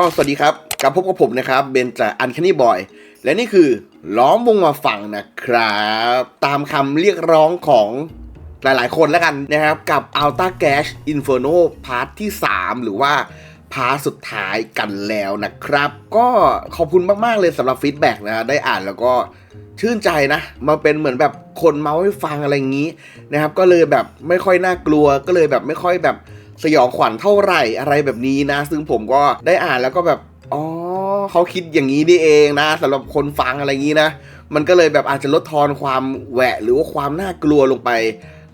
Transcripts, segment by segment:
ก็สวัสดีครับกลับพบกับผมนะครับเบนจากอันแคนี่บอย และนี่คือล้อมวงมาฟังนะครับ ตามคำเรียกร้องของหลายๆ คนแล้วกันนะครับ กับ Alta Gas Inferno พาร์ทที่ 3 หรือว่าพาร์ทสุดท้ายกันแล้วนะครับ ก็ขอบคุณมาก ๆ เลยสำหรับฟีดแบ็กนะได้อ่านแล้วก็ชื่นใจนะมาเป็นเหมือนแบบคนเมาให้ฟังอะไรอย่างนี้นะครับ ก็เลยแบบไม่ค่อยน่ากลัวก็เลยแบบไม่ค่อยแบบ สยองขวัญเท่าไหร่อะไรแบบนี้นะ ซึ่งผมก็ได้อ่านแล้วก็แบบอ๋อเขาคิดอย่างนี้นี่เองนะสำหรับคนฟังอะไรอย่างนี้นะ มันก็เลยแบบอาจจะลดทอนความแหวะ หรือว่าความน่ากลัวลงไป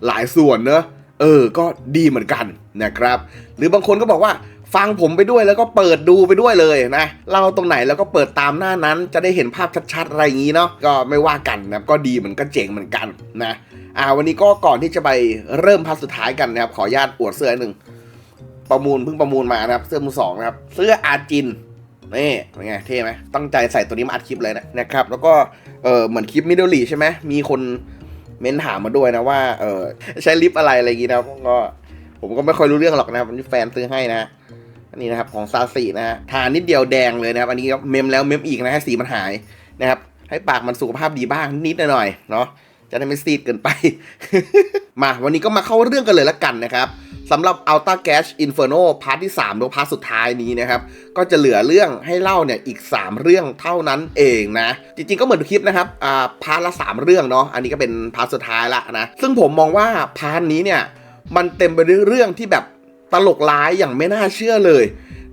หลายส่วนเนอะเออ ก็ดีเหมือนกันนะครับ หรือบางคนก็บอกว่า ฟังผมไปด้วยแล้วก็เปิดดูไปด้วยเลยนะเล่าตรงไหนแล้วก็เปิดตามหน้านั้น จะได้เห็นภาพชัดๆอะไรอย่างนี้เนาะก็ไม่ว่ากันนะก็ดีเหมือนก็เจ๋งเหมือนกันนะอ่าวันนี้ก็ก่อนที่จะไปเริ่มพาร์ทสุดท้ายกันนะครับขออนุญาตอวดเสื้อหนึ่งประมูลเพิ่งประมูลมานะครับเสื้อมือสองนะครับเสื้ออาจินนี่เป็นไงเท่ไหมตั้งใจใส่ตัวนี้มาอัดคลิปเลยนะนะครับแล้วก็เออเหมือนคลิปมิดเดิลลีใช่ไหมมีคนเม้นถามมาด้วยนะว่าเออใช้ลิปอะไรอะไรอย่างงี้นะก็ผมก็ไม่ค่อยรู้เรื่องหรอกนะครับแฟนซื้อให้นะ อันนี้นะครับของซาสีนะฮะทานนิดเดียวแดงเลยนะครับ อันนี้ก็เมมแล้วเมมอีกนะให้สีมันหายนะครับ ให้ปากมันสุขภาพดีบ้างนิดหน่อยเนาะจะได้ไม่ซีดเกินไป มาวันนี้ก็มาเข้าเรื่องกันเลยละกันนะครับสำหรับ Alta Gas Inferno พาร์ทที่3หรือพาร์ทสุดท้ายนี้นะครับ ก็จะเหลือเรื่องให้เล่าเนี่ยอีก 3 เรื่องเท่านั้นเองนะ จริงๆก็เหมือนคลิปนะครับอ่าพาร์ทละ 3 เรื่องเนาะอันนี้ก็เป็นพาร์ทสุดท้ายละนะ ซึ่งผมมองว่าพาร์ทนี้เนี่ย มันเต็มไปด้วยเรื่องที่แบบ ตลกร้ายอย่างไม่น่าเชื่อเลย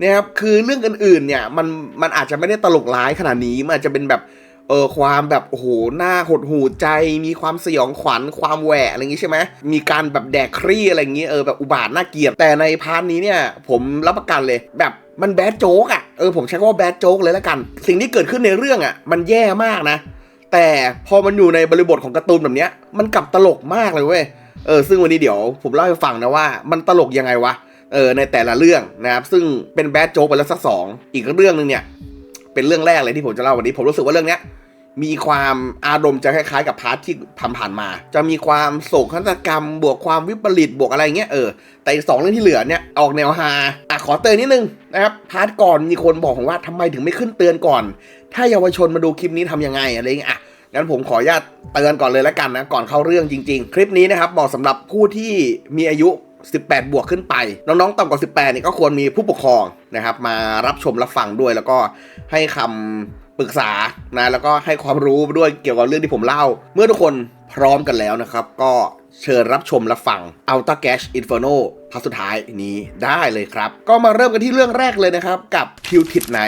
นะครับคือเรื่องอื่นๆเนี่ยมันมันอาจจะไม่ได้ตลกร้ายขนาดนี้มันอาจจะเป็นแบบเออความแบบโอ้โหหน้าหดหูใจ มีความสยองขวัญความแหวะอะไรอย่างงี้ใช่ไหมมีการแบบแดกครี่อะไรอย่างงี้เออแบบอุบาทน่าเกลียดแต่ในพาร์ทนี้เนี่ย ผมรับประกันเลยแบบมันแบดโจ๊กอะเออผมใช้คำว่าแบดโจ๊กเลยแล้วกัน สิ่งที่เกิดขึ้นในเรื่องอะมันแย่มากนะ แต่พอมันอยู่ในบริบทของการ์ตูนแบบเนี้ยมันกลับตลกมากเลยเว้ยเออซึ่งวันนี้เดี๋ยวผมเล่าให้ฟังนะว่า มันตลกยังไงวะ เออในแต่ละเรื่องนะครับซึ่งเป็นแบดโจ๊กไปแล้วสักสองอีกเรื่องหนึ่งเนี่ยเป็นเรื่องแรกเลยที่ผมจะเล่าวันนี้ผมรู้สึกว่าเรื่องเนี้ยมีความอารมณ์จะคล้ายๆ กับพาร์ทที่ผ่านๆมา จะมีความโศกนาฏกรรม บวกความวิปริตบวกอะไรเงี้ยเออแต่อีกสองเรื่องที่เหลือเนี่ยออกแนวฮาอะขอเตือนนิดนึงนะครับพาร์ทก่อนมีคนบอกผมว่าทำไมถึงไม่ขึ้นเตือนก่อน ถ้าเยาวชนมาดูคลิปนี้ทำยังไงอะไรเงี้ยอะงั้นผมขออนุญาตเตือนก่อนเลยแล้วกันนะก่อนเข้าเรื่องจริง ๆ คลิปนี้นะครับเหมาะสำหรับผู้ที่มีอายุ 18 บวกขึ้นไป น้องๆต่ำกว่า 18นี่ก็ควรมีผู้ปกครองนะครับ มารับชมรับฟังด้วยแล้วก็ให้คำปรึกษานะแล้วก็ให้ความรู้ด้วยเกี่ยวกับเรื่องที่ผมเล่า เมื่อทุกคนพร้อมกันแล้วนะครับ ก็เชิญรับชมรับฟัง Alta Gas Inferno พาร์ทสุดท้ายนี้ได้เลยครับ ก็มาเริ่มกันที่เรื่องแรกเลยนะครับ กับคิวทิดไหน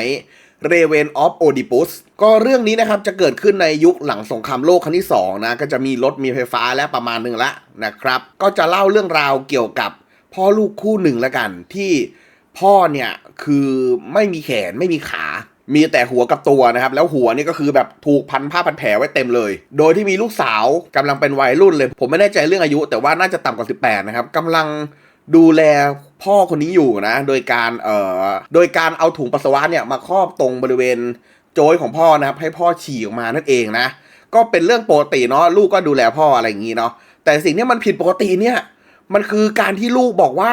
p u t i d Night Raven of Oedipus ก็เรื่องนี้นะครับจะเกิดขึ้นในยุคหลังสงครามโลกครั้งที่2นะก็จะมีรถมีไฟฟ้าและประมาณหนึ่งละนะครับ ก็จะเล่าเรื่องราวเกี่ยวกับพ่อลูกคู่หนึ่งละกัน ที่พ่อเนี่ยคือไม่มีแขนไม่มีขา มีแต่หัวกับตัวนะครับ แล้วหัวนี่ก็คือแบบถูกพันผ้าพันแผลไว้เต็มเลย โดยที่มีลูกสาวกำลังเป็นวัยรุ่นเลย ผมไม่แน่ใจเรื่องอายุ แต่ว่าน่าจะต่ำกว่า 18 นะครับกำลังดูแล พ่อคนนี้อยู่นะ โดยการเอ่อโดยการเอาถุงปัสสาวะเนี่ยมาครอบตรงบริเวณโจยของพ่อนะครับ ให้พ่อฉี่ออกมานั่นเองนะ ก็เป็นเรื่องปกติเนาะลูกก็ดูแลพ่ออะไรอย่างนี้เนาะแต่สิ่งที่มันผิดปกติเนี่ย มันคือการที่ลูกบอกว่า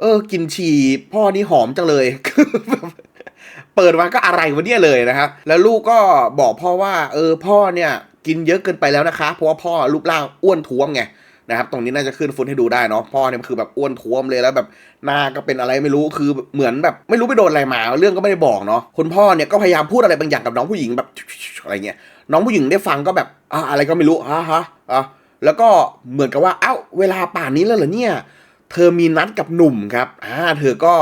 เออ กินฉี่พ่อนี่หอมจังเลยเปิดมาก็อะไรวะเนี่ยเลยนะครับแล้วลูกก็บอกพ่อว่า เออพ่อเนี่ย กินเยอะเกินไปแล้วนะคะ เพราะว่าพ่อรูปร่างอ้วนท้วมไง นะครับตรงนี้น่าจะขึ้นฟุตให้ดูได้เนาะพ่อเนี่ยมันคือแบบอ้วนท้วมเลยแล้วแบบหน้าก็เป็นอะไรไม่รู้คือเหมือนแบบไม่รู้ไปโดนอะไรมาเรื่องก็ไม่ได้บอกเนาะคุณพ่อเนี่ยก็พยายามพูดอะไรบางอย่างกับน้องผู้หญิงแบบอะไรเงี้ยน้องผู้หญิงได้ฟังก็แบบอะอะไรก็ไม่รู้ฮะฮะอะแล้วก็เหมือนกับว่าเอ้าเวลาป่านนี้แล้วเหรอเนี่ยเธอมีนัดกับหนุ่มครับอ่าเธอก็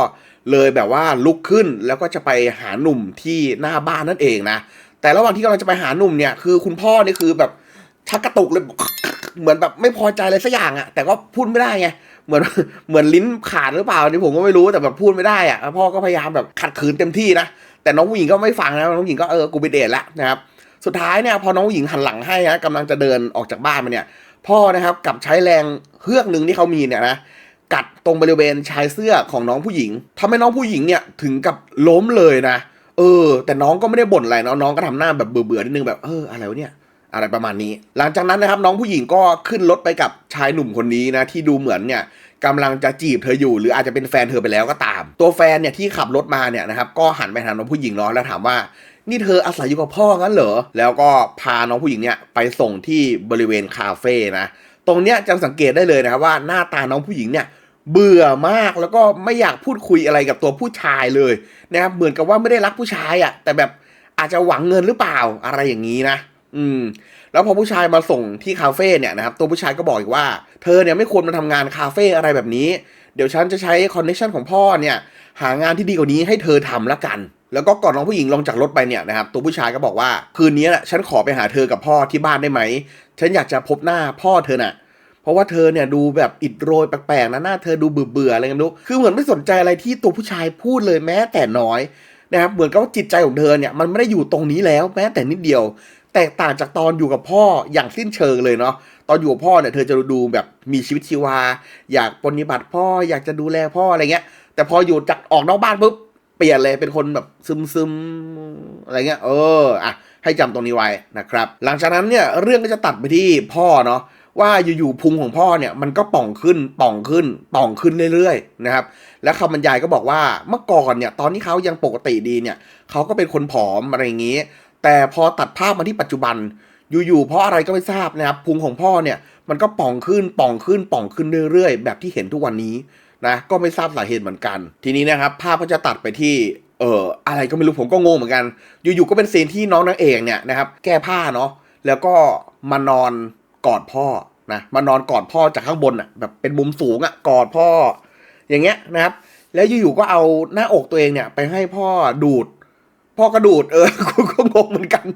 เลยแบบว่าลุกขึ้นแล้วก็จะไปหาหนุ่มที่หน้าบ้านนั่นเองนะแต่ระหว่างที่กำลังจะไปหาหนุ่มเนี่ยคือคุณพ่อนี่คือแบบชักกระตุกเลย เหมือนแบบไม่พอใจอะไรสักอย่างอะแต่ก็พูดไม่ได้ไงเหมือนเหมือนลิ้นขาดหรือเปล่านี่ผมก็ไม่รู้แต่แบบพูดไม่ได้อะแล้วพ่อก็พยายามแบบขัดขืนเต็มที่นะแต่น้องผู้หญิงก็ไม่ฟังนะน้องผู้หญิงก็เออกูไปเดทแล้วนะครับสุดท้ายเนี่ยพอน้องผู้หญิงหันหลังให้นะกำลังจะเดินออกจากบ้านมาเนี่ย พ่อนะครับกับใช้แรงเฮือกหนึ่งที่เขามีเนี่ยนะกัดตรงบริเวณชายเสื้อของน้องผู้หญิงทำให้น้องผู้หญิงเนี่ยถึงกับล้มเลยนะเออ แต่น้องก็ไม่ได้บ่นอะไรเนาะน้องก็ทำหน้าแบบเบื่อๆนิดนึงแบบเอออะไรวะเนี่ย อะไรประมาณนี้ หลังจากนั้นนะครับน้องผู้หญิงก็ขึ้นรถไปกับชายหนุ่มคนนี้นะที่ดูเหมือนเนี่ยกำลังจะจีบเธออยู่ หรืออาจจะเป็นแฟนเธอไปแล้วก็ตาม ตัวแฟนเนี่ยที่ขับรถมาเนี่ยนะครับก็หันไปหาน้องผู้หญิงเนาะแล้วถามว่านี่เธออาศัยอยู่กับพ่องั้นเหรอ แล้วก็พาน้องผู้หญิงเนี่ยไปส่งที่บริเวณคาเฟ่นะ ตรงเนี้ยจะสังเกตได้เลยนะครับว่าหน้าตาน้องผู้หญิงเนี่ยเบื่อมากแล้วก็ไม่อยากพูดคุยอะไรกับตัวผู้ชายเลยนะครับเหมือนกับว่าไม่ได้รักผู้ชายอะ่ะแต่แบบอาจจะหวังเงินหรือเปล่าอะไรอย่างนี้นะ อืม แล้วพอผู้ชายมาส่งที่คาเฟ่เนี่ยนะครับ ตัวผู้ชายก็บอกอีกว่า เธอเนี่ยไม่ควรมาทำงานคาเฟ่อะไรแบบนี้ เดี๋ยวฉันจะใช้คอนเนคชันของพ่อเนี่ย หางานที่ดีกว่านี้ให้เธอทำละกัน แล้วก็ก่อนน้องผู้หญิงลงจากรถไปเนี่ยนะครับ ตัวผู้ชายก็บอกว่า คืนนี้แหละฉันขอไปหาเธอกับพ่อที่บ้านได้ไหม ฉันอยากจะพบหน้าพ่อเธอน่ะเพราะว่าเธอเนี่ยดูแบบอิดโรยแปลกๆนะหน้าเธอดูเบื่อๆอะไรกันรู้คือเหมือนไม่สนใจอะไรที่ตัวผู้ชายพูดเลยแม้แต่น้อยนะครับเหมือนกับว่าจิตใจของเธอเนี่ยมันไม่ได้อยู่ตรงนี้แล้วแม้แต่นิดเดียว แตกต่างจากตอนอยู่กับพ่ออย่างสิ้นเชิงเลยเนาะตอนอยู่กับพ่อเนี่ยเธอจะดูแบบมีชีวิตชีวา อยากปฏิบัติพ่ออยากจะดูแลพ่ออะไรเงี้ย แต่พออยู่จากออกนอกบ้านปุ๊บเปลี่ยนเลยเป็นคนแบบซึมซึมๆอะไรเงี้ย เอออะให้จำตรงนี้ไว้นะครับ หลังจากนั้นเนี่ยเรื่องก็จะตัดไปที่พ่อเนาะว่าอยู่ๆพุงของพ่อเนี่ยมันก็ป่องขึ้นป่องขึ้นป่องขึ้นเรื่อยๆนะครับ แล้วคำบรรยายก็บอกว่าเมื่อก่อนเนี่ยตอนที่เขายังปกติดีเนี่ยเขาก็เป็นคนผอมอะไรอย่างนี้ แต่พอตัดภาพมาที่ปัจจุบัน อยู่ๆเพราะอะไรก็ไม่ทราบนะครับพุงของพ่อเนี่ยมันก็ป่องขึ้นป่องขึ้นป่องขึ้นเรื่อยๆ แบบที่เห็นทุกวันนี้นะก็ไม่ทราบสาเหตุเหมือนกัน ทีนี้นะครับ ภาพก็จะตัดไปที่เอ่ออะไรก็ไม่รู้ผมก็งงเหมือนกัน อยู่ๆก็เป็นซีนที่น้องนางเอกเนี่ยนะครับแก้ผ้าเนาะแล้วก็มานอนกอดพ่อนะมานอนกอดพ่อจากข้างบนอะแบบเป็นมุมสูงอะกอดพ่อ อย่างเงี้ยนะครับ แล้วอยู่ๆก็เอาหน้าอกตัวเองเนี่ยไปให้พ่อดูด พ่อก็ดูดเออกูก็งงเหมือนกัน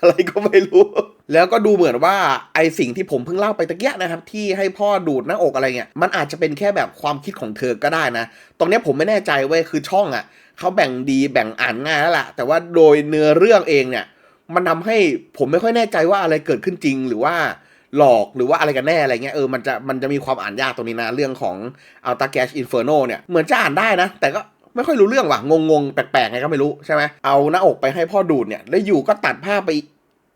อะไรก็ไม่รู้ แล้วก็ดูเหมือนว่าไอสิ่งที่ผมเพิ่งเล่าไปตะเกียนะครับ ที่ให้พ่อดูดหน้าอกอะไรเงี้ยมันอาจจะเป็นแค่แบบความคิดของเธอก็ได้นะ ตรงเนี้ยผมไม่แน่ใจเว้ยคือช่องอะเขาแบ่งดีแบ่งอ่านง่ายแล้วล่ะ แต่ว่าโดยเนื้อเรื่องเองเนี่ย มันทำให้ผมไม่ค่อยแน่ใจว่าอะไรเกิดขึ้นจริงหรือว่าหลอกหรือว่าอะไรกันแน่อะไรเงี้ยเออมันจะมันจะมีความอ่านยากตรงนี้นะเรื่องของ Alta Gas Inferno เนี่ยเหมือนจะอ่านได้นะ แต่ก็ ไม่ค่อยรู้เรื่องว่ะงงๆแปลกๆไงก็ไม่รู้ใช่ไหมเอาหน้าอกไปให้พ่อดูดเนี่ยแล้วอยู่ก็ตัดภาพไป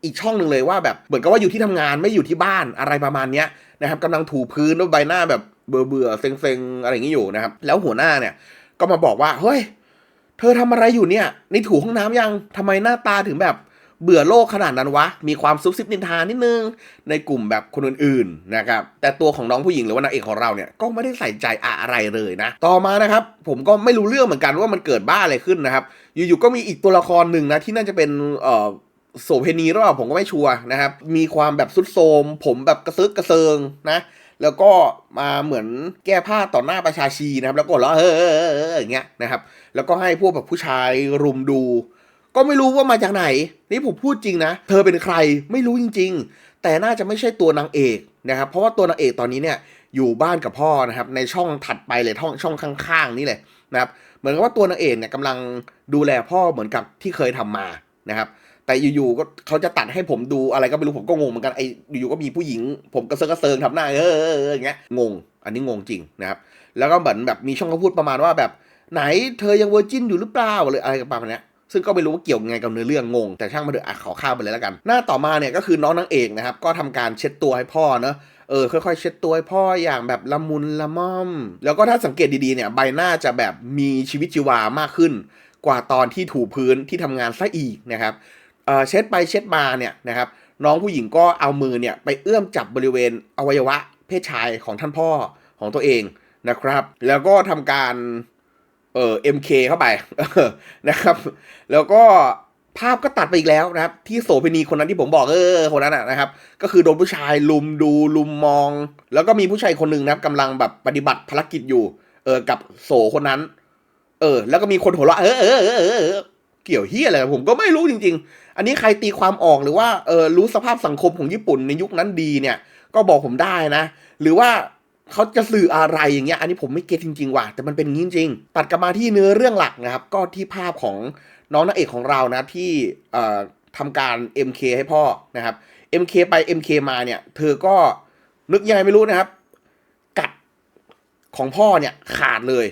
อีกช่องหนึ่งเลยว่าแบบเหมือนกับว่าอยู่ที่ทำงานไม่อยู่ที่บ้านอะไรประมาณเนี้ยนะครับกำลังถูพื้นด้วยใบหน้าแบบเบื่อๆเซ็งๆอะไรอย่างนี้อยู่นะครับ แล้วหัวหน้าเนี่ยก็มาบอกว่าเฮ้ย เธอทำอะไรอยู่เนี่ยในถูห้องน้ำยังทำไมหน้าตาถึงแบบ เบื่อโลกขนาดนั้นวะ มีความซุบซิบนินทานิดนึง ในกลุ่มแบบคนอื่นๆนะครับ แต่ตัวของน้องผู้หญิงหรือว่านางเอกของเราเนี่ย ก็ไม่ได้ใส่ใจอะไรเลยนะ ต่อมานะครับ ผมก็ไม่รู้เรื่องเหมือนกันว่ามันเกิดบ้าอะไรขึ้นนะครับ อยู่ๆ ก็มีอีกตัวละครหนึ่งนะที่น่าจะเป็นเอ่อโสเพณีหรือเปล่าผมก็ไม่ชัวร์นะครับ มีความแบบสุดโทมผมแบบกระซึกกระเซิงนะ แล้วก็มาเหมือนแก้ผ้าต่อหน้าประชาชีนะครับ แล้วก็ร้องเออเออเออเอออย่างเงี้ยนะครับ แล้วก็ให้พวกแบบผู้ชายรุมดู ก็ไม่รู้ว่ามาจากไหน นี่ผมพูดจริงนะ เธอเป็นใครไม่รู้จริง ๆ แต่น่าจะไม่ใช่ตัวนางเอกนะครับ เพราะว่าตัวนางเอกตอนนี้เนี่ยอยู่บ้านกับพ่อนะครับ ในช่องถัดไปเลยช่องช่องข้างๆ นี่เลยนะครับ เหมือนกับว่าตัวนางเอกเนี่ยกำลังดูแลพ่อเหมือนกับที่เคยทำมานะครับ แต่อยู่ๆก็เขาจะตัดให้ผมดูอะไรก็ไม่รู้ผมก็งงเหมือนกันไอ้อยู่ๆก็มีผู้หญิง ผมกระเซิงกระเซิงทำหน้าเออเอออย่างเงี้ยงง อันนี้งงจริงนะครับ แล้วก็เหมือนแบบมีช่องเขาพูดประมาณว่าแบบไหนเธอยังเวอร์จินอยู่หรือเปล่าหรืออะไรประมาณนี้ ซึ่งก็ไม่รู้ว่าเกี่ยวไงกับเนื้อเรื่องงง แต่ช่างมาเถอะอะขอข้ามไปเลยแล้วกัน หน้าต่อมาเนี่ยก็คือน้องนางเอกนะครับก็ทำการเช็ดตัวให้พ่อเนอะเออค่อยๆ เช็ดตัวให้พ่ออย่างแบบละมุนละม่อม แล้วก็ถ้าสังเกตดีๆเนี่ยใบหน้าจะแบบมีชีวิตชีวามากขึ้น กว่าตอนที่ถูพื้นที่ทำงานซะอีกนะครับเออเช็ดไปเช็ดมาเนี่ยนะครับน้องผู้หญิงก็เอามือเนี่ยไปเอื้อมจับบริเวณอวัยวะเพศชายของท่านพ่อของตัวเองนะครับ แล้วก็ทำการ เอ่อ MK เข้าไปนะครับ แล้วก็ภาพก็ตัดไปอีกแล้วนะครับ ที่โสเภณีคนนั้นที่ผมบอกเออคนนั้นนะนะครับ ก็คือโดนผู้ชายลุมดูลุมมอง แล้วก็มีผู้ชายคนหนึ่งนะครับกำลังแบบปฏิบัติภารกิจอยู่ เออกับโสคนนั้น เออ แล้วก็มีคนหัวเราะเออเออเออเออเออเกี่ยวเฮียอะไรผมก็ไม่รู้จริง ๆ อันนี้ใครตีความออกหรือว่าเออรู้สภาพสังคมของญี่ปุ่นในยุคนั้นดีเนี่ย ก็บอกผมได้นะ หรือว่า เขาจะสื่ออะไรอย่างเงี้ย อันนี้ผมไม่เก็ตจริงๆว่ะ แต่มันเป็นงี้จริงๆตัดกลับมาที่เนื้อเรื่องหลักนะครับ ก็ที่ภาพของน้องนางเอกของเรานะที่ทำการ MK ให้พ่อนะครับ MK ไป MK มาเนี่ย เธอก็นึกยังไงไม่รู้นะครับ กัดของพ่อเนี่ยขาดเลย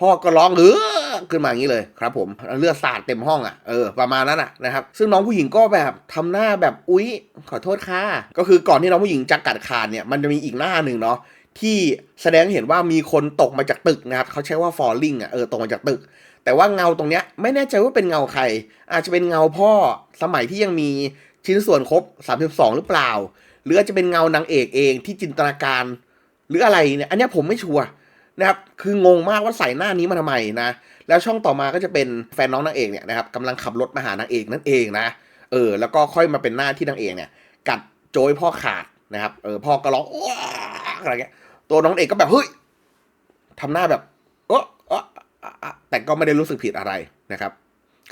พ่อก็ร้องเออขึ้นมาอย่างนี้เลยครับ ผมเลือดสาดเต็มห้องอะเออประมาณนั้นอะนะครับ ซึ่งน้องผู้หญิงก็แบบทำหน้าแบบอุ๊ย ขอโทษค่ะก็คือก่อนที่น้องผู้หญิงจะกัดขาดเนี่ยมันจะมีอีกหน้าหนึ่งเนาะ ที่แสดงเห็นว่ามีคนตกมาจากตึกนะครับเขาใช้ว่า falling อะเออตกมาจากตึก แต่ว่าเงาตรงเนี้ยไม่แน่ใจว่าเป็นเงาใคร อาจจะเป็นเงาพ่อสมัยที่ยังมีชิ้นส่วนครบ 32 หรือเปล่า หรืออาจจะเป็นเงานางเอกเองที่จินตนาการ หรืออะไรเนี่ยอันนี้ผมไม่ชัวร์นะครับคืองงมากว่าใส่หน้านี้มาทำไมนะแล้วช่องต่อมาก็จะเป็นแฟนน้องนางเอกเนี่ยนะครับกำลังขับรถมาหานางเอกนั่นเองนะเออแล้วก็ค่อยมาเป็นหน้าที่นางเอกเนี่ย กัดโจยพ่อขาดนะครับเออพ่อก็ร้องอะไรเงี้ย ตัวน้องเอกก็แบบเฮ้ยทำหน้าแบบเออเอออะอะแต่ก็ไม่ได้รู้สึกผิดอะไรนะครับ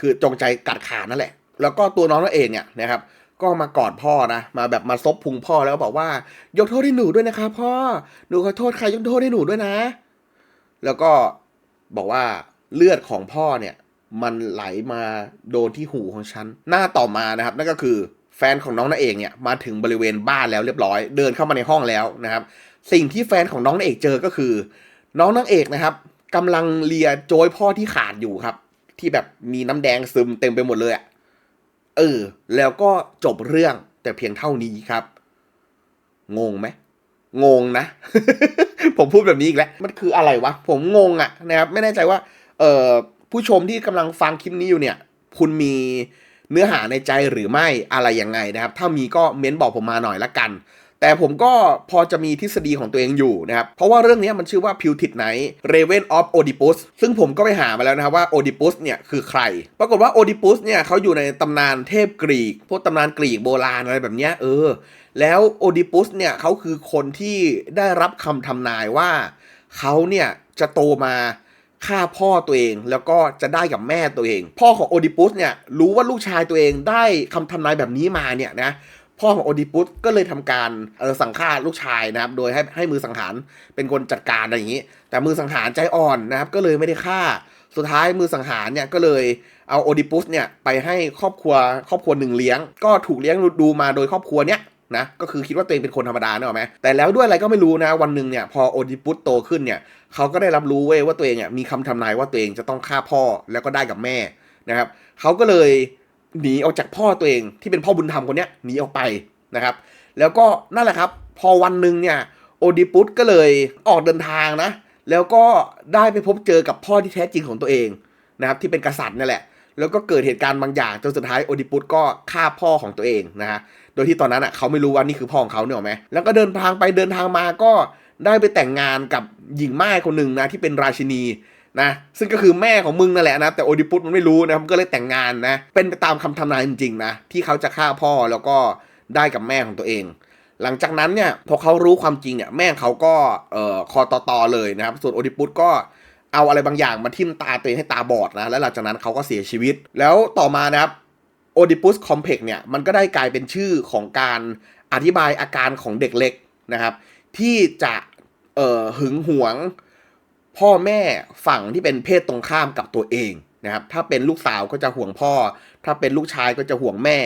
คือจงใจกัดขานั่นแหละ แล้วก็ตัวน้องนั่นเองเนี่ยนะครับ ก็มากอดพ่อนะมาแบบมาซบพุงพ่อแล้วก็บอกว่ายกโทษให้หนูด้วยนะครับพ่อหนูขอโทษใครยกโทษให้หนูด้วยนะ แล้วก็บอกว่าเลือดของพ่อเนี่ย มันไหลมาโดนที่หูของฉันหน้าต่อมานะครับ นั่นก็คือแฟนของน้องนาเอกเนี่ยมาถึงบริเวณบ้านแล้วเรียบร้อย เดินเข้ามาในห้องแล้วนะครับ สิ่งที่แฟนของน้องนางเอกเจอก็คือ น้องนางเอกนะครับกำลังเลียโจยพ่อที่ขาดอยู่ครับ ที่แบบมีน้ำแดงซึมเต็มไปหมดเลยอะเออ แล้วก็จบเรื่องแต่เพียงเท่านี้ครับ งงไหมงงนะ ผมพูดแบบนี้อีกแล้ว มันคืออะไรวะ ผมงงอะนะครับ ไม่แน่ใจว่า เอ่อผู้ชมที่กำลังฟังคลิปนี้อยู่เนี่ย คุณมีเนื้อหาในใจหรือไม่อะไรยังไงนะครับ ถ้ามีก็เม้นบอกผมมาหน่อยละกัน แต่ผมก็พอจะมีทฤษฎีของตัวเองอยู่นะครับ เพราะว่าเรื่องนี้มันชื่อว่า p u t i d Night Raven of Oedipus ซึ่งผมก็ไปหามาแล้วนะครับว่า Oedipus เนี่ยคือใคร ปรากฏว่า Oedipus เนี่ยเขาอยู่ในตำนานเทพกรีก พวกตำนานกรีกโบราณอะไรแบบเนี้ยเออ แล้ว Oedipus เนี่ยเขาคือคนที่ได้รับคำทำนายว่าเขาเนี่ยจะโตมาฆ่าพ่อตัวเองแล้วก็จะได้กับแม่ตัวเอง พ่อของโอดิปุสเนี่ยรู้ว่าลูกชายตัวเองได้คำทำนายแบบนี้มาเนี่ยนะ พ่อของโอดิปุสก็เลยทำการเออสั่งฆ่าลูกชายนะครับ โดยให้ให้มือสังหารเป็นคนจัดการอะไรอย่างนี้ แต่มือสังหารใจอ่อนนะครับ ก็เลยไม่ได้ฆ่า สุดท้ายมือสังหารเนี่ยก็เลยเอาโอดิปุสเนี่ยไปให้ครอบครัวครอบครัวหนึ่งเลี้ยง ก็ถูกเลี้ยงดูมาโดยครอบครัวเนี้ยนะก็คือคิดว่าตัวเองเป็นคนธรรมดาเนอะไหมแต่แล้วด้วยอะไรก็ไม่รู้นะวันหนึ่งเนี่ยพอโอดิปุสโตขึ้นเนี่ยเขาก็ได้รับรู้เว้ยว่าตัวเองเนี่ยมีคำทำนายว่าตัวเองจะต้องฆ่าพ่อแล้วก็ได้กับแม่นะครับเขาก็เลย หนีออกจากพ่อตัวเองที่เป็นพ่อบุญธรรมคนเนี้ยหนีออกไปนะครับ แล้วก็นั่นแหละครับ พอวันหนึ่งเนี่ยโอดิปุสก็เลยออกเดินทางนะ แล้วก็ได้ไปพบเจอกับพ่อที่แท้จริงของตัวเองนะครับที่เป็นกษัตริย์นั่นแหละ แล้วก็เกิดเหตุการณ์บางอย่างจนสุดท้ายโอดิปุสก็ฆ่าพ่อของตัวเองนะฮะโดยที่ตอนนั้นอะเขาไม่รู้ว่านี่คือพ่อของเขาเนี่ยหรอไหมแล้วก็เดินทางไปเดินทางมาก็ได้ไปแต่งงานกับหญิงม่ายคนหนึ่งนะที่เป็นราชินี นะซึ่งก็คือแม่ของมึงนั่นแหละนะแต่โอดิปุสมันไม่รู้นะมันก็เลยแต่งงานนะเป็นไปตามคำทำนายจริงๆนะที่เขาจะฆ่าพ่อแล้วก็ได้กับแม่ของตัวเอง หลังจากนั้นเนี่ยพอเขารู้ความจริงเนี่ยแม่เขาก็เอ่อคอต่อๆเลยนะครับส่วนโอดิปุสก็เอาอะไรบางอย่างมาทิ่มตาตัวเองให้ตาบอดนะแล้วหลังจากนั้นเขาก็เสียชีวิต แล้วต่อมานะครับโอดิปุสคอมเพกเนี่ยมันก็ได้กลายเป็นชื่อของการอธิบายอาการของเด็กเล็กนะครับ ที่จะเอ่อหึงหวง พ่อแม่ฝั่งที่เป็นเพศตรงข้ามกับตัวเองนะครับ ถ้าเป็นลูกสาวก็จะห่วงพ่อ ถ้าเป็นลูกชายก็จะห่วงแม่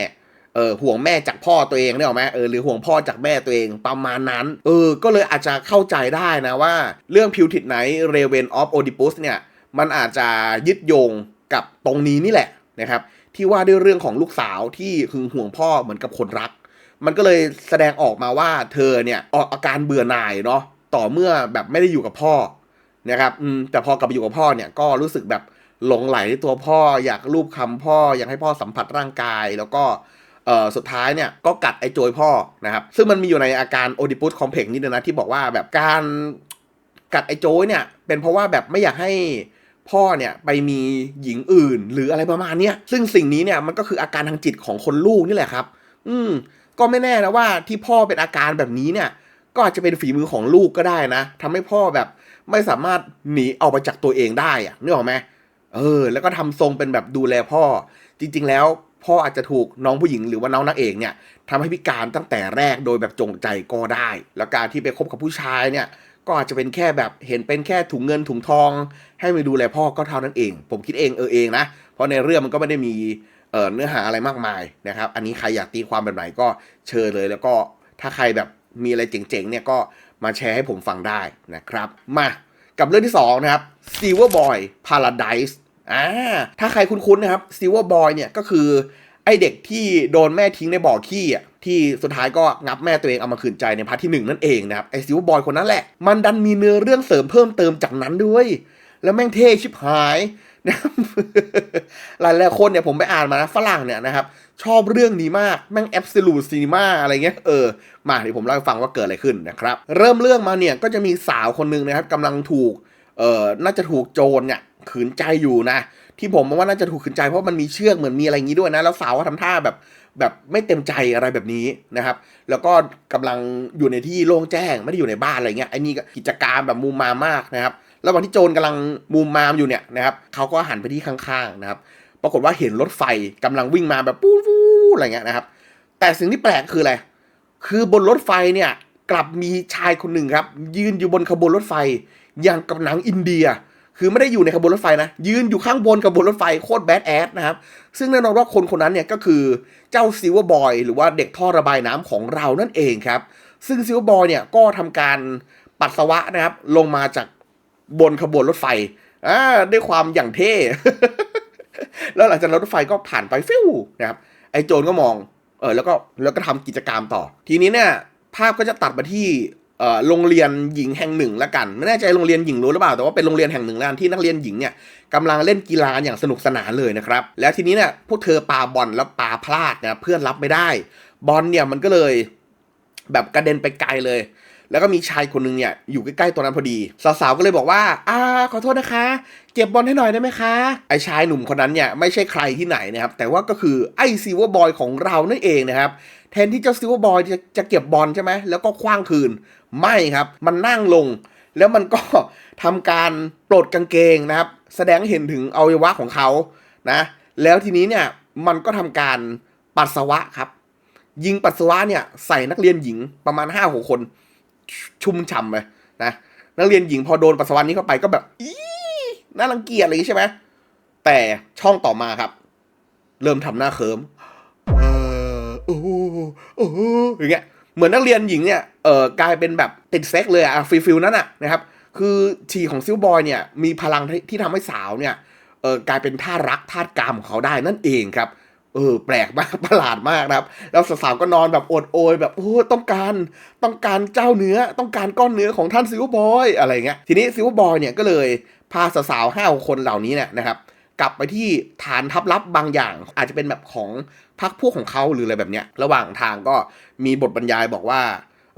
เออห่วงแม่จากพ่อตัวเองเนี่ยหรอไหมเออหรือห่วงพ่อจากแม่ตัวเองประมาณนั้น เออ ก็เลยอาจจะเข้าใจได้นะว่า เรื่องพิวทิดไนเรเวนออฟโอดิปุสเนี่ย มันอาจจะยึดโยงกับตรงนี้นี่แหละนะครับ ที่ว่าด้วยเรื่องของลูกสาวที่หึงห่วงพ่อเหมือนกับคนรัก มันก็เลยแสดงออกมาว่าเธอเนี่ยออกอาการเบื่อหน่ายเนาะต่อเมื่อแบบไม่ได้อยู่กับพ่อ นะครับอืมแต่พอกลับไปอยู่กับพ่อเนี่ยก็รู้สึกแบบหลงไหลในตัวพ่ออยากรูปคำพ่ออยากให้พ่อสัมผัสร่างกาย แล้วก็เออสุดท้ายเนี่ยก็กัดไอ้โจยพ่อนะครับซึ่งมันมีอยู่ในอาการโอดิปุสคอมเพล็กซ์นี่นะที่บอกว่าแบบการกัดไอ้โจยเนี่ยเป็นเพราะว่าแบบไม่อยากให้พ่อเนี่ยไปมีหญิงอื่นหรืออะไรประมาณเนี้ยซึ่งสิ่งนี้เนี่ยมันก็คืออาการทางจิตของคนลูกนี่แหละครับ อืม ก็ไม่แน่นะว่าที่พ่อเป็นอาการแบบนี้เนี่ย ก็อาจจะเป็นฝีมือของลูกก็ได้นะทำให้พ่อแบบ ไม่สามารถหนีออกไปจากตัวเองได้อะนึกออกไหมเออ แล้วก็ทำทรงเป็นแบบดูแลพ่อ จริง ๆ แล้วพ่ออาจจะถูกน้องผู้หญิงหรือว่าน้องนางเอกเนี่ยทำให้พิการตั้งแต่แรกโดยแบบจงใจก็ได้ แล้วการที่ไปคบกับผู้ชายเนี่ย ก็อาจจะเป็นแค่แบบเห็นเป็นแค่ถุงเงินถุงทอง ให้มาดูแลพ่อก็เท่านั้นเอง ผมคิดเองเออเองนะ เพราะในเรื่องมันก็ไม่ได้มีเออเนื้อหาอะไรมากมายนะครับ อันนี้ใครอยากตีความแบบไหนก็เชิญเลย แล้วก็ถ้าใครแบบมีอะไรเจ๋งๆเนี่ยก็ มาแชร์ให้ผมฟังได้นะครับ มากับเรื่องที่สองนะครับ Silver Boy Paradise อ่าถ้าใครคุ้นๆนะครับ Silver Boy เนี่ยก็คือ ไอเด็กที่โดนแม่ทิ้งในบ่อขี้อะที่สุดท้ายก็งับแม่ตัวเองเอามาคืนใจในพาร์ทที่หนึ่งนั่นเองนะครับ ไอซิวบอยคนนั้นแหละ มันดันมีเนื้อเรื่องเสริมเพิ่มเติมจากนั้นด้วย แล้วแม่งเท่ชิบหาย นะครับหลายหลายคนเนี่ยผมไปอ่านมานะฝรั่งเนี่ยนะครับ ชอบเรื่องนี้มากแม่งแอบสู t ซีนีมาอะไรเงี้ยเออมาเดี๋ยวผมเล่าให้ฟังว่าเกิดอะไรขึ้นนะครับ เริ่มเรื่องมาเนี่ยก็จะมีสาวคนหนึ่งนะครับกำลังถูกเอ่อน่าจะถูกโจรเนี่ยขืนใจอยู่นะ ที่ผมมองว่าน่าจะถูกขืนใจเพราะมันมีเชือกเหมือนมีอะไรอย่างนี้ด้วยนะ แล้วสาวก็ทำท่าแบบแบบไม่เต็มใจอะไรแบบนี้นะครับ แล้วก็กำลังอยู่ในที่โล่งแจ้งไม่ได้อยู่ในบ้านอะไรเงี้ยไอ้นี่กิจการแบบมูมามากนะครับ ระหว่างที่โจรกำลังมูมมามอยู่เนี่ยนะครับเขาก็หันไปที่ข้างๆนะครับ ปรากฏว่าเห็นรถไฟกำลังวิ่งมาแบบปู๊ฟูอะไรเงี้ยนะครับ แต่สิ่งที่แปลกคืออะไรคือบนรถไฟเนี่ยกลับมีชายคนหนึ่งครับ ยืนอยู่บนขบวนรถไฟ อย่างกับหนังอินเดีย คือไม่ได้อยู่ในขบวนรถไฟนะ ยืนอยู่ข้างบนขบวนรถไฟโคตรแบดแอดนะครับ ซึ่งแน่นอนว่าคนคนนั้นเนี่ยก็คือเจ้าซิลเวอร์บอยหรือว่าเด็กท่อระบายน้ำของเรานั่นเองครับ ซึ่งซิลเวอร์บอยเนี่ยก็ทำการปัสสาวะนะครับลงมาจาก บนขบวนรถไฟอ่าด้วยความอย่างเท่ แล้วหลังจากรถไฟก็ผ่านไปฟิวนะครับ ไอ้โจรก็มอง เออแล้วก็แล้วก็ทำกิจกรรมต่อ ทีนี้เนี่ยภาพก็จะตัดมาที่เอ่อโรงเรียนหญิงแห่งหนึ่งละกัน ไม่แน่ใจโรงเรียนหญิงรู้หรือเปล่า แต่ว่าเป็นโรงเรียนแห่งหนึ่งแล้วกันที่นักเรียนหญิงเนี่ยกำลังเล่นกีฬาอย่างสนุกสนานเลยนะครับ แล้วทีนี้เนี่ยพวกเธอปาบอลแล้วปาพลาดนะเพื่อนรับไม่ได้ บอลเนี่ยมันก็เลยแบบกระเด็นไปไกลเลย แล้วก็มีชายคนหนึงเนี่ยอยู่ใกล้ๆตัวนั้นพอดี สาวๆก็เลยบอกว่าอ่าขอโทษนะคะ เก็บบอลให้หน่อยได้ไหมคะ ไอ้ชายหนุ่มคนนั้นเนี่ยไม่ใช่ใครที่ไหนนะครับแต่ว่าก็คือไอ้ซิลเวอร์บอยของเรานั่นเองนะครับแทนที่เจ้าซิลเวอร์บอยจะจะเก็บบอลใช่ไหมแล้วก็คว้างคืน ไม่ครับ มันนั่งลง แล้วมันก็ทำการปลดกางเกงนะครับ แสดงเห็นถึงอวัยวะของเขานะ แล้วทีนี้เนี่ยมันก็ทำการปัสสาวะครับ ยิงปัสสาวะเนี่ยใส่นักเรียนหญิงประมาณห้าหกคน ชุ่มฉ่ำเลยนะนักเรียนหญิงพอโดนปัสสาวะนี้เข้าไปก็แบบอีน่ารังเกียจอะไรอย่างงี้ใช่ไหมแต่ช่องต่อมาครับ เริ่มทำหน้าเคิมเออโอ้โอ้อย่างเงี้ยเหมือนนักเรียนหญิงเนี่ยเออกลายเป็นแบบติดเซ็กเลยอะฟิลฟิลนั้นอะนะครับ คือฉี่ของซิลบอยเนี่ยมีพลังที่ที่ทำให้สาวเนี่ยเออกลายเป็นท่ารักท่ากามของเขาได้นั่นเองครับ เออแปลกมากประหลาดมากนะครับ แล้วสาวๆก็นอนแบบอดโอยแบบโอ้ต้องการต้องการเจ้าเนื้อต้องการก้อนเนื้อของท่านซิวบอยอะไรเงี้ยทีนี้ซิวบอยเนี่ยก็เลยพาสาวๆห้าคนเหล่านี้เนี่ยนะครับ กลับไปที่ฐานทัพลับบางอย่าง อาจจะเป็นแบบของพรรคพวกของเขาหรืออะไรแบบเนี้ยระหว่างทางก็มีบทบรรยายบอกว่า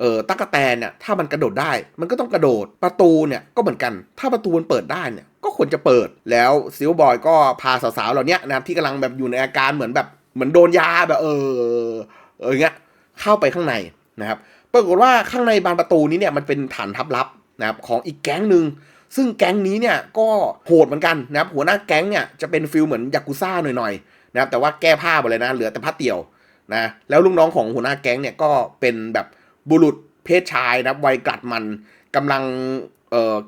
เออตั๊กแตนเนี่ยถ้ามันกระโดดได้ มันก็ต้องกระโดดประตูเนี่ยก็เหมือนกัน ถ้าประตูมันเปิดได้เนี่ยก็ควรจะเปิดแล้วซิลบอยก็พาสาวๆเหล่านี้นะครับที่กำลังแบบอยู่ในอาการเหมือนแบบเหมือนโดนยาแบบเออเอออย่างเงี้ยเข้าไปข้างในนะครับปรากฏว่าข้างในบานประตูนี้เนี่ยมันเป็นฐานทัพลับนะครับของอีกแก๊งหนึ่งซึ่งแก๊งนี้เนี่ยก็โหดเหมือนกันนะครับหัวหน้าแก๊งเนี่ยจะเป็นฟิลเหมือนยากุซ่าหน่อยๆนะครับแต่ว่าแก้ผ้าหมดเลยนะเหลือแต่ผ้าเตี่ยวนะแล้วลูกน้องของหัวหน้าแก๊งเนี่ยก็เป็นแบบ บุรุษเพศชายนะวัยกัดมันกำลัง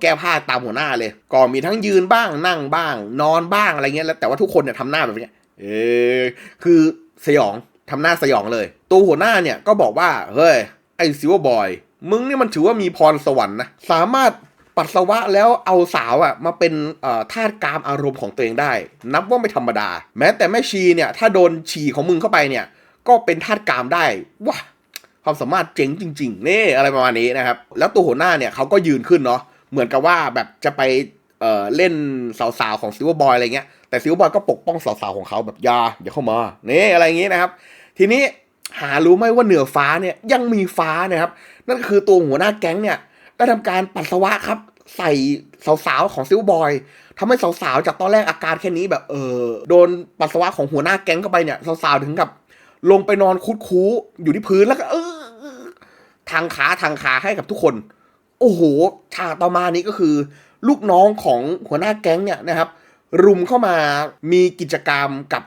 แก้ผ้าตามหัวหน้าเลย ก็มีทั้งยืนบ้างนั่งบ้าง นอนบ้างอะไรเงี้ยแล้วแต่ว่าทุกคนเนี่ยทำหน้าแบบเนี้ยเออคือสยองทำหน้าสยองเลย ตัวหัวหน้าเนี่ยก็บอกว่าเฮ้ยไอ้ซิวบอย มึงนี่มันถือว่ามีพรสวรรค์นะสามารถปัสสาวะแล้วเอาสาวอะมาเป็นธาตุกามอารมณ์ของตัวเองได้ นับว่าไม่ธรรมดา แม้แต่แม่ชีเนี่ยถ้าโดนฉี่ของมึงเข้าไปเนี่ย ก็เป็นธาตุกามได้ว้า ความสามารถเจ๋งจริงๆนี่อะไรประมาณนี้นะครับ แล้วตัวหัวหน้าเนี่ยเขาก็ยืนขึ้นเนาะเหมือนกับว่าแบบจะไปเอ่อเล่นสาวๆของซิลเวอร์บอยอะไรเงี้ยแต่ซิลเวอร์บอยก็ปกป้องสาวๆของเขาแบบอยาอย่าเข้ามานี่อะไรอย่างงี้นะครับ ทีนี้หารู้ไหมว่าเหนือฟ้าเนี่ยยังมีฟ้านะครับ นั่นคือตัวหัวหน้าแก๊งเนี่ยได้ทำการปัสสาวะครับ ใส่สาวๆของซิลเวบอยทำให้สาวๆจากตอนแรกอาการแค่นี้แบบเออโดนปัสสาวะของหัวหน้าแก๊งเข้าไปเนี่ยสาวๆถึงกับ ลงไปนอนคุดคูอยู่ที่พื้นแล้วก็เออ ทางขาทางขาให้กับทุกคน โอ้โหฉากต่อมานี้ก็คือ ลูกน้องของหัวหน้าแก๊งเนี่ยนะครับ รุมเข้ามามีกิจกรรมกับ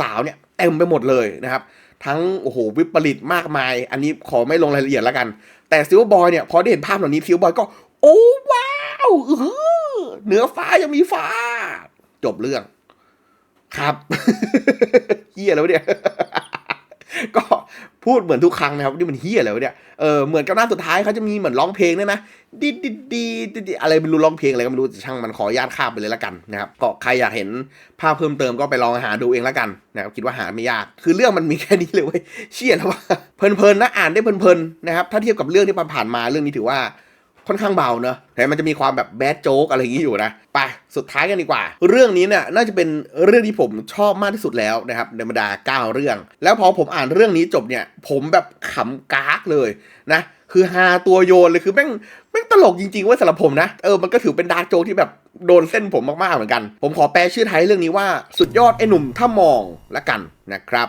สาวๆเนี่ยเต็มไปหมดเลยนะครับ ทั้งโอ้โหวิปริตมากมาย อันนี้ขอไม่ลงรายละเอียดแล้วกัน แต่ซิลบอยเนี่ยพอได้เห็นภาพเหล่านี้ซิลบอยก็ โอ้ว้าวเออเหนือฟ้ายังมีฟ้า จบเรื่อง ครับเฮียแล้วเนี่ย ก็พูดเหมือนทุกครั้งนะครับนี่มันเฮียอะไรวะเนี่ยเออเหมือนกับหน้าสุดท้ายเขาจะมีเหมือนร้องเพลงเนี่ยนะดีดีดีดีดีอะไรไม่รู้ร้องเพลงอะไรก็ไม่รู้ช่างมันขอญาตข้ามไปเลยละกันนะครับก็ใครอยากเห็นภาพเพิ่มเติมก็ไปลองหาดูเองละกันนะครับคิดว่าหาไม่ยาก คือเรื่องมันมีแค่นี้เลยเว้ยเชี่ยแล้วว่าเพลินๆนะอ่านได้เพลินๆนะครับถ้าเทียบกับเรื่องที่ผ่านมาเรื่องนี้ถือว่า ค่อนข้างเบาเนอะแต่มันจะมีความแบบแบดโจ๊กอะไรอย่างนี้อยู่นะไปสุดท้ายกันดีกว่า เรื่องนี้เนี่ยน่าจะเป็นเรื่องที่ผมชอบมากที่สุดแล้วนะครับในบรรดาเก้าเรื่อง แล้วพอผมอ่านเรื่องนี้จบเนี่ย ผมแบบขำกากเลยนะคือฮาตัวโยนเลยคือแม่งแม่งตลกจริงๆว่าสำหรับผมนะเออมันก็ถือเป็นดาร์กโจ๊กที่แบบโดนเส้นผมมากๆเหมือนกัน ผมขอแปลชื่อไทยเรื่องนี้ว่าสุดยอดไอ้หนุ่มถ้ามองละกันนะครับ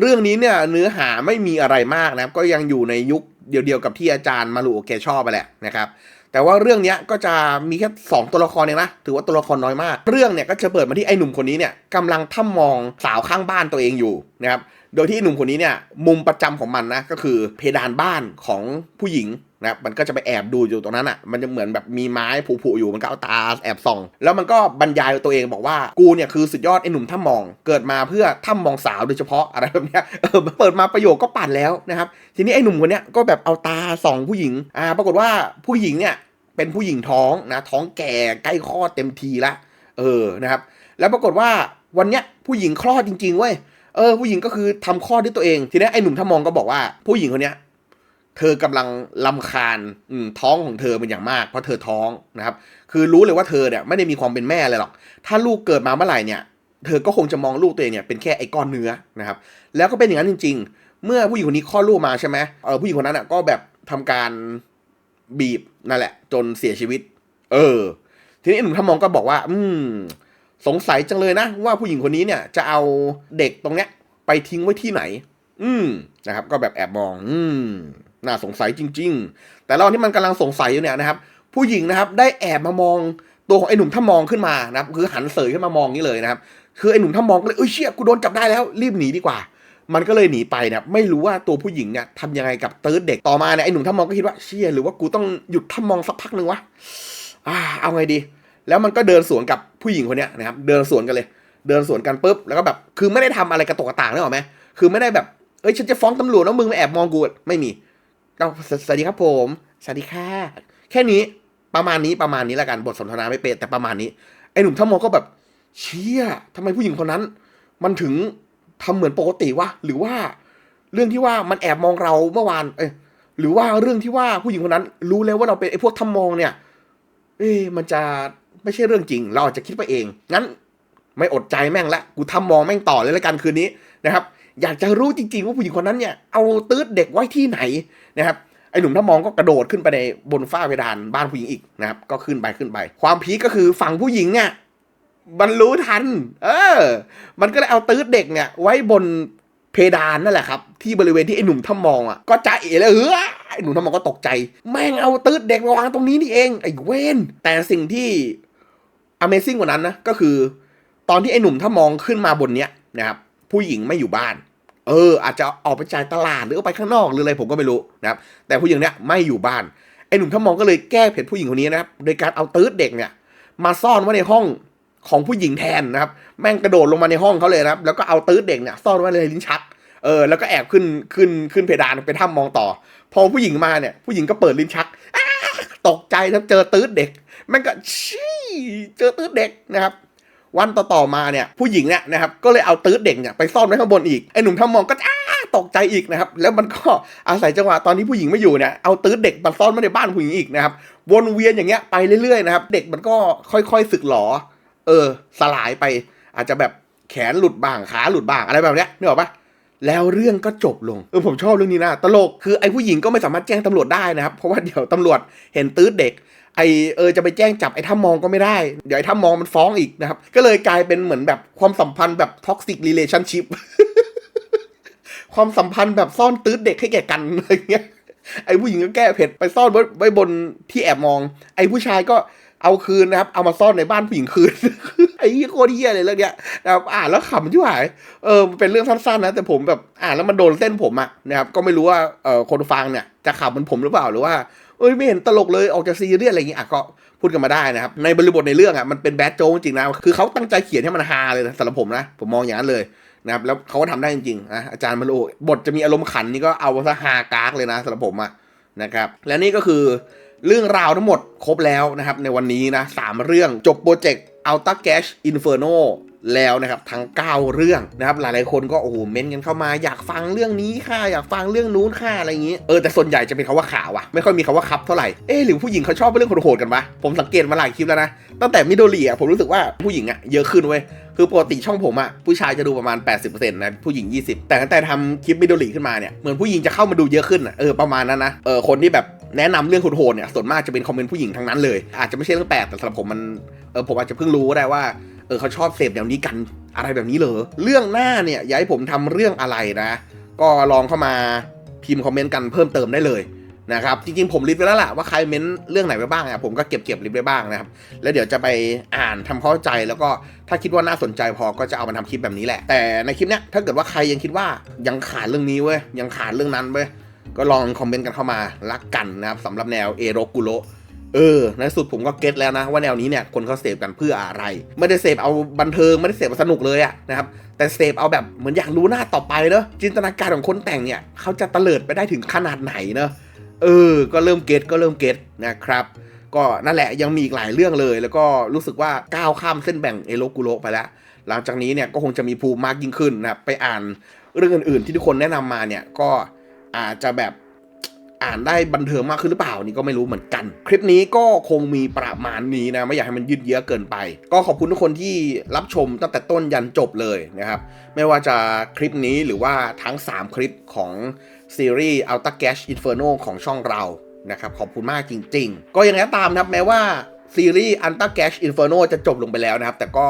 เรื่องนี้เนี่ยเนื้อหาไม่มีอะไรมากนะครับก็ยังอยู่ในยุค เดียวๆกับที่อาจารย์มารุโอเคชอบไปแหละนะครับแต่ว่าเรื่องนี้ก็จะมีแค่สองตัวละครเองนะถือว่าตัวละครน้อยมาก เรื่องเนี่ยก็จะเปิดมาที่ไอ้หนุ่มคนนี้เนี่ยกำลังท่ามองสาวข้างบ้านตัวเองอยู่นะครับ โดยที่หนุ่มคนนี้เนี่ยมุมประจำของมันนะก็คือเพดานบ้านของผู้หญิงนะครับมันก็จะไปแอบดูอยู่ตรงนั้นอะ มันจะเหมือนแบบมีไม้ผุๆอยู่มันก็เอาตาแอบส่อง แล้วมันก็บรรยายตัวเองบอกว่ากูเนี่ยคือสุดยอดไอ้หนุ่มถ้ำมอง เกิดมาเพื่อถ้ำมองสาวโดยเฉพาะอะไรแบบเนี้ยเออเปิดมาประโยคก็ปั่นแล้วนะครับทีนี้ไอ้หนุ่มคนเนี้ยก็แบบเอาตาส่องผู้หญิงอ่าปรากฏว่าผู้หญิงเนี่ยเป็นผู้หญิงท้องนะท้องแก่ใกล้คลอดเต็มทีละเออนะครับ แล้วปรากฏว่าวันเนี้ยผู้หญิงคลอดจริงๆเว้ย เออผู้หญิงก็คือทำคลอด้วยตัวเอง ทีนี้ไอ้หนุ่มถ้ามองก็บอกว่า ผู้หญิงคนเนี้ยเธอกำลังลำคาญท้องของเธอเป็นอย่างมาก เพราะเธอท้องนะครับ คือรู้เลยว่าเธอเนี่ยไม่ได้มีความเป็นแม่เลยหรอก ถ้าลูกเกิดมาเมื่อไหร่เนี่ยเธอก็คงจะมองลูกตัวเองเนี่ยเป็นแค่ไอ้ก้อนเนื้อนะครับ แล้วก็เป็นอย่างนั้นจริง ๆ เมื่อผู้หญิงคนนี้คลอดลูกมาใช่ไหมเออผู้หญิงคนนั้นอะก็แบบทำการบีบนั่นแหละ จนเสียชีวิต เออ ทีนี้ไอ้หนุ่มทามองก็บอกว่า อืม สงสัยจังเลยนะ ว่าผู้หญิงคนนี้เนี่ยจะเอาเด็กตรงเนี้ยไปทิ้งไว้ที่ไหน อืมนะครับ ก็แบบแอบมอง อืมน่าสงสัยจริง ๆ แต่ระหว่างที่มันกำลังสงสัยอยู่เนี่ยนะครับ ผู้หญิงนะครับได้แอบมามองตัวของไอ้หนุ่มถ้ามองขึ้นมานะครับ คือหันเสยขึ้นมามองนี้เลยนะครับ คือไอ้หนุ่มถ้ามองก็เลยเอ้ยเชี่ยกูโดนจับได้แล้ว รีบหนีดีกว่า มันก็เลยหนีไปนะไม่รู้ว่าตัวผู้หญิงเนี่ยทำยังไงกับเติร์ดเด็กต่อมาเนี่ยไอ้หนุ่มถ้ามองก็คิดว่าเชี่ยหรือว่ากูต้องหยุดถ้ามองสักพักหนึ่งวะอ่าเอาไงดี แล้วมันก็เดินสวนกับผู้หญิงคนเนี้ยนะครับ เดินสวนกันเลย เดินสวนกันปุ๊บ แล้วก็แบบ คือไม่ได้ทำอะไรกระตกกระตากนึกออกไหมคือไม่ได้แบบ เอ้ย ฉันจะฟ้องตำรวจแล้วมึงมาแอบมองกู ไม่มีเอาสวัสดีครับผม สวัสดีค่ะ แค่นี้ ประมาณนี้ ประมาณนี้ละกัน บทสนทนาไม่เป๊ะแต่ประมาณนี้ ไอ้หนุ่มถ้ามองก็แบบ เชี่ยทำไมผู้หญิงคนนั้น มันถึงทำเหมือนปกติวะ หรือว่า เรื่องที่ว่ามันแอบมองเราเมื่อวาน เอ้ย หรือว่าเรื่องที่ว่าผู้หญิงคนนั้น รู้แล้วว่าเราเป็นไอ้พวกทำมองเนี่ย เอ๊มันจะ ไม่ใช่เรื่องจริง เราอาจจะคิดไปเอง งั้นไม่อดใจแม่งละ กูทำมองแม่งต่อเลยละกันคืนนี้นะครับ อยากจะรู้จริงๆว่าผู้หญิงคนนั้นเนี่ย เอาตืดเด็กไว้ที่ไหนนะครับ ไอ้หนุ่มถ้ามองก็กระโดดขึ้นไปในบนฝ้าเพดานบ้านผู้หญิงอีกนะครับ ก็ขึ้นไปขึ้นไป ความพีก็คือฝั่งผู้หญิงเนี่ยมันรู้ทัน เออ มันก็เลยเอาตืดเด็กเนี่ย ไว้บนเพดานนั่นแหละครับ ที่บริเวณที่ไอ้หนุ่มถ้ามองอะก็ใจเอ๋เลยเออไอ้หนุ่มถ้ามองก็ตกใจ แม่งเอาตืดเด็กมาวางตรงนี้นี่เองไอ้เว้นแต่สิ่งที่ Amazing กว่านั้นนะก็คือ ตอนที่ไอ้หนุ่มถ้ามองขึ้นมาบนเนี้ยนะครับผู้หญิงไม่อยู่บ้าน เออ อาจจะออกไปจ่ายตลาดหรือออกไปข้างนอกหรืออะไรผมก็ไม่รู้นะครับแต่ผู้หญิงเนี้ยไม่อยู่บ้านไอ้หนุ่มถ้ามองก็เลยแก้เผ็ดผู้หญิงคนนี้นะครับโดยการเอาตืดเด็กเนี่ยมาซ่อนไว้ในห้องของผู้หญิงแทนนะครับ แม่งกระโดดลงมาในห้องเขาเลยนะครับ แล้วก็เอาตืดเด็กเนี่ยซ่อนไว้ในลิ้นชัก เออ แล้วก็แอบขึ้นขึ้นขึ้นเพดานไปถ้ำมองต่อ พอผู้หญิงมาเนี่ย ผู้หญิงก็เปิดลิ้นชักอ้า ตกใจครับเจอตื้ดเด็กแม่งก็ชี้เจอตื้ดเด็กนะครับ วันต่อๆมาเนี่ยผู้หญิงเนี่ยนะครับก็เลยเอาตื้ดเด็กเนี่ยไปซ่อนไว้ข้างบนอีกไอ้หนุ่มถ้ามองก็อ้าตกใจอีกนะครับแล้วมันก็อาศัยจังหวะตอนที่ผู้หญิงไม่อยู่เนี่ยเอาตื้ดเด็กมาซ่อนไว้ในบ้านผู้หญิงอีกนะครับวนเวียนอย่างเงี้ยไปเรื่อยๆนะครับเด็กมันก็ค่อยๆสึกหลอ เออ สลายไป อาจจะแบบแขนหลุดบ้างขาหลุดบ้างอะไรแบบเนี้ยนึกออกปะ แล้วเรื่องก็จบลงเออผมชอบเรื่องนี้นะตลกคือไอ้ผู้หญิงก็ไม่สามารถแจ้งตำรวจได้นะครับ เพราะว่าเดี๋ยวตำรวจเห็นตืดเด็กไอเออจะไปแจ้งจับไอ้ถ้ามองก็ไม่ได้ เดี๋ยวไอ้ถ้ามองมันฟ้องอีกนะครับ ก็เลยกลายเป็นเหมือนแบบความสัมพันธ์แบบท็อกซิกรีเลชั่นชิพความสัมพันธ์แบบซ่อนตืดเด็กให้แก่กันอะไรเงี้ยไอ้ผู้หญิงก็แก้เผ็ดไปซ่อนไว้บนที่แอบมอง ไอ้ผู้ชายก็ เอาคืนนะครับ เอามาซ่อนในบ้านผู้หญิงคืน ไอ้เหี้ยโคตรเหี้ยเลยเรื่องเนี้ยนะครับอ่านแล้วขำชิบหาย เออเป็นเรื่องสั้นๆนะ แต่ผมแบบอ่านแล้วมันโดนเส้นผมอะนะครับ ก็ไม่รู้ว่าเออคนฟังเนี่ยจะขำมือนผมหรือเปล่าหรือว่า เอ้ยไม่เห็นตลกเลยออกจากซีเรียสอะไรอย่างเงี้อะก็พูดกันมาได้นะครับ ในบริบทในเรื่องอะมันเป็นแบดโจจริงนะ คือเขาตั้งใจเขียนให้มันฮาเลยนะสำหรับผมนะ ผมมองอย่างนั้นเลยนะครับ แล้วเขาก็ทำได้จริงๆนะอาจารย์มารุบทจะมีอารมณ์ขันนี่ก็เอาซะฮากากเลยนะสำหรับผมอะนะครับ และนี่ก็คือ เรื่องราวทั้งหมดครบแล้วนะครับในวันนี้นะสามเรื่องจบโปรเจกต์ Alta Cash Inferno แล้วนะครับทั้ง 9 เรื่องนะครับหลายๆคนก็โอ้โหเม้นกันเข้ามาอยากฟังเรื่องนี้ค่ะอยากฟังเรื่องนู้นค่ะอะไรอย่างนี้เออแต่ส่วนใหญ่จะเป็นคาว่าข่าวอะไม่ค่อยมีคาว่าครับเท่าไหร่เอ๊ะหรือผู้หญิงเขาชอบเรื่องโหดๆกันปะผมสังเกตมาหลายคลิปแล้วนะตั้งแต่มิโดรีอะผมรู้สึกว่าผู้หญิงอะเยอะขึ้นเว้ยคือปกติช่องผมอะผู้ชายจะดูประมาณ 80%นะผู้หญิง 20 แต่ตั้งแต่ทำคลิปมิโดรีขึ้นมาเนี่ยเหมือนผู้หญิงจะเข้ามาดูเยอะขึ้นอะเออประมาณนั้นนะเออคนที่แบบแนะนำเรื่องโหดๆเนี่ยส่วนมากจะเป็นคอมเมนต์ผู้หญิงทั้งนั้นเลย อาจจะไม่ใช่เรื่องแปลกแต่สำหรับผมมันเออผมอาจจะเพิ่งรู้ก็ได้ว่า เออเขาชอบเสพแบบนี้กันอะไรแบบนี้เหรอเรื่องหน้าเนี่ยอยากให้ผมทำเรื่องอะไรนะ ก็ลองเข้ามาพิมพ์คอมเมนต์กันเพิ่มเติมได้เลยนะครับจริงๆผมลิสต์ไว้แล้วล่ะว่าใครเม้นเรื่องไหนไว้บ้างอะผมก็เก็บเก็บลิสต์ไว้บ้างนะครับแล้วเดี๋ยวจะไปอ่านทำเข้าใจแล้วก็ถ้าคิดว่าน่าสนใจพอก็จะเอามาทำคลิปแบบนี้แหละ แต่ในคลิปเนี้ยถ้าเกิดว่าใครยังคิดว่ายังขาดเรื่องนี้เว้ยยังขาดเรื่องนั้นเว้ยก็ลองคอมเมนต์กันเข้ามารักกันนะครับสำหรับแนวเอโรกุโร เออ ในสุดผมก็เก็ตแล้วนะ ว่าแนวนี้เนี่ยคนเขาเสพกันเพื่ออะไร ไม่ได้เสพเอาบันเทิงไม่ได้เสพเอาสนุกเลยอะนะครับแต่เสพเอาแบบเหมือนอยากรู้หน้าต่อไปเนอะจินตนาการของคนแต่งเนี่ยเขาจะเตลิดไปได้ถึงขนาดไหนเนอะเออ ก็เริ่มเก็ตก็เริ่มเก็ตนะครับก็นั่นแหละยังมีอีกหลายเรื่องเลย แล้วก็รู้สึกว่าก้าวข้ามเส้นแบ่งเอโลกุโรไปแล้ว หลังจากนี้เนี่ยก็คงจะมีภูมิมากยิ่งขึ้นนะไปอ่านเรื่องอื่นๆ ที่ทุกคนแนะนำมาเนี่ยก็อาจจะแบบ อ่านได้บันเทิงมากขึ้นหรือเปล่านี่ก็ไม่รู้เหมือนกัน คลิปนี้ก็คงมีประมาณนี้นะ ไม่อยากให้มันยืดเยื้อเกินไป ก็ขอบคุณทุกคนที่รับชมตั้งแต่ต้นยันจบเลยนะครับ ไม่ว่าจะคลิปนี้หรือว่าทั้ง 3 คลิปของซีรีส์ Alta Cash Inferno ของช่องเรานะครับขอบคุณมากจริง ๆ ก็ยังไงตามนะครับแม้ว่าซีรีส์ Alta Cash Inferno จะจบลงไปแล้วนะครับ แต่ก็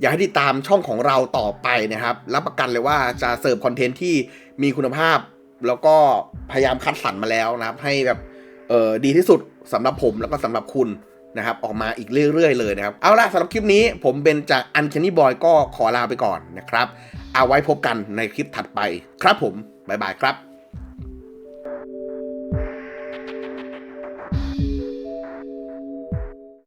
อยากให้ติดตามช่องของเราต่อไปนะครับรับประกันเลยว่าจะเสิร์ฟคอนเทนต์ที่มีคุณภาพ แล้วก็พยายามคัดสรรมาแล้วนะครับ ให้แบบเออดีที่สุดสำหรับผมแล้วก็สำหรับคุณนะครับ ออกมาอีกเรื่อยๆเลยนะครับ เอาล่ะสำหรับคลิปนี้ผมเป็นจากอันเคนนี่บอยก็ขอลาไปก่อนนะครับ เอาไว้พบกันในคลิปถัดไปครับผม บ๊ายบายครับ